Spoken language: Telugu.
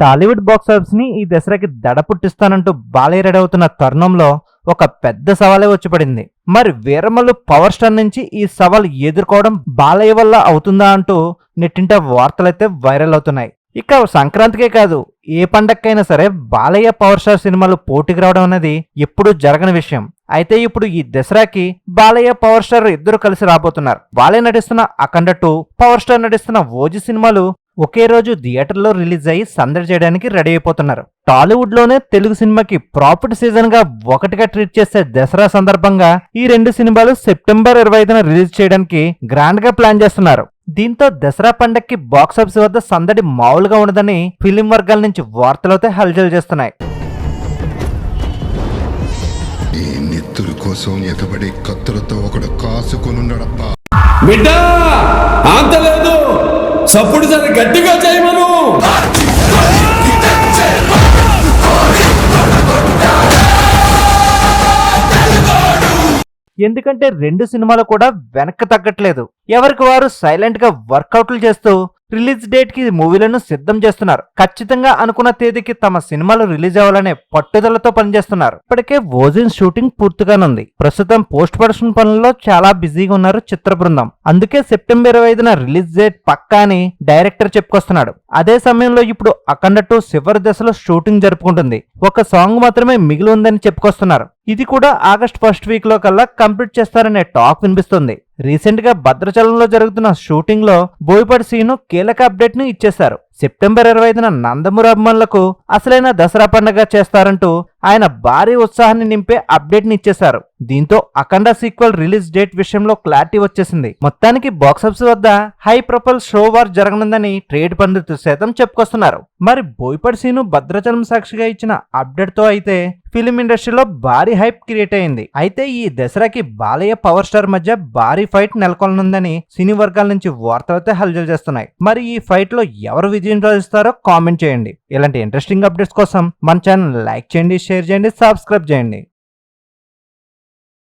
టాలీవుడ్ బాక్స్ని ఈ దసరాకి దడ పుట్టిస్తానంటూ బాలయ్య రెడీ అవుతున్న తరుణంలో ఒక పెద్ద సవాలే వచ్చి పడింది మరి వీరమల్లు పవర్ స్టార్ నుంచి ఈ సవాల్ ఎదుర్కోవడం బాలయ్య వల్ల అవుతుందా అంటూ నెట్టింట వార్తలైతే వైరల్ అవుతున్నాయి. ఇక సంక్రాంతికే కాదు ఏ పండక్కైనా సరే బాలయ్య పవర్ స్టార్ సినిమాలు పోటీకి రావడం అనేది ఎప్పుడూ జరగని విషయం. అయితే ఇప్పుడు ఈ దసరాకి బాలయ్య పవర్ స్టార్ ఇద్దరు కలిసి రాబోతున్నారు. బాలయ్య నటిస్తున్న అఖండ టూ పవర్ స్టార్ నటిస్తున్న ఓజీ సినిమాలు ఒకే రోజు థియేటర్లో రిలీజ్ అయ్యి సందడి చేయడానికి రెడీ అయిపోతున్నారు. టాలీవుడ్లోనే తెలుగు సినిమాకి ప్రాఫిట్ సీజన్గా ఒకటిగా ట్రీట్ చేసే దసరా సందర్భంగా ఈ రెండు సినిమాలు సెప్టెంబర్ ఇరవై ఐదున రిలీజ్ చేయడానికి గ్రాండ్గా ప్లాన్ చేస్తున్నారు. దీంతో దసరా పండక్కి బాక్స్ ఆఫీస్ వద్ద సందడి మామూలుగా ఉండదని ఫిలిం వర్గాల నుంచి వార్తలైతే హల్చల్ చేస్తున్నాయి. నెత్తురు కోసం ఎగబడి కత్తులతో ఒకడు బిడ్డ! ఆంతలేదు చప్పుడు సరే గట్టిగా చేయమను. ఎందుకంటే రెండు సినిమాలు కూడా వెనక్కి తగ్గట్లేదు. ఎవరికి వారు సైలెంట్గా వర్కౌట్లు చేస్తూ రిలీజ్ డేట్కి మూవీలను సిద్ధం చేస్తున్నారు. ఖచ్చితంగా అనుకున్న తేదీకి తమ సినిమాలు రిలీజ్ అవ్వాలనే పట్టుదలతో పనిచేస్తున్నారు. ఇప్పటికే ఓజిన్ షూటింగ్ పూర్తిగానుంది. ప్రస్తుతం పోస్ట్ ప్రొడక్షన్ పనుల్లో చాలా బిజీగా ఉన్నారు చిత్ర బృందం. అందుకే సెప్టెంబర్ ఇరవై ఐదున రిలీజ్ డేట్ పక్కా అని డైరెక్టర్ చెప్పుకొస్తున్నాడు. అదే సమయంలో ఇప్పుడు అఖండ టూ చివరి దశలో షూటింగ్ జరుపుకుంటుంది. ఒక సాంగ్ మాత్రమే మిగిలి ఉందని చెప్పుకొస్తున్నారు. ఇది కూడా ఆగస్ట్ ఫస్ట్ వీక్లో కల్లా కంప్లీట్ చేస్తారనే టాక్ వినిపిస్తుంది. రీసెంట్గా భద్రాచలంలో జరుగుతున్న షూటింగ్లో బోయపాటి సీను కీలక అప్డేట్ను ఇచ్చేశారు. సెప్టెంబర్ ఇరవై ఐదున నందమూరి అభిమానులకు అసలైన దసరా పండగ చేస్తారంటూ ఆయన భారీ ఉత్సాహాన్ని నింపే అప్డేట్ని ఇచ్చేశారు. దీంతో అఖండ సీక్వెల్ రిలీజ్ డేట్ విషయంలో క్లారిటీ వచ్చేసింది. మొత్తానికి బాక్సాఫీస్ వద్ద హై ప్రొఫైల్ షో వార్ జరగనుందని ట్రేడ్ పండితులు సైతం చెప్పుకొస్తున్నారు. మరి బోయపాటి సీను భద్రాచలం సాక్షిగా ఇచ్చిన అప్డేట్తో అయితే ఫిలిం ఇండస్ట్రీలో భారీ హైప్ క్రియేట్ అయింది. అయితే ఈ దసరాకి బాలయ్య పవర్ స్టార్ మధ్య భారీ ఫైట్ నెలకొననుందని సినీ వర్గాల నుంచి వార్తలైతే హల్చల్ చేస్తున్నాయి. మరి ఈ ఫైట్లో ఎవరు విజయం సాధిస్తారో కామెంట్ చేయండి. ఇలాంటి ఇంట్రెస్టింగ్ అప్డేట్స్ కోసం మన ఛానల్ లైక్ చేయండి షేర్ చేయండి సబ్స్క్రైబ్ చేయండి.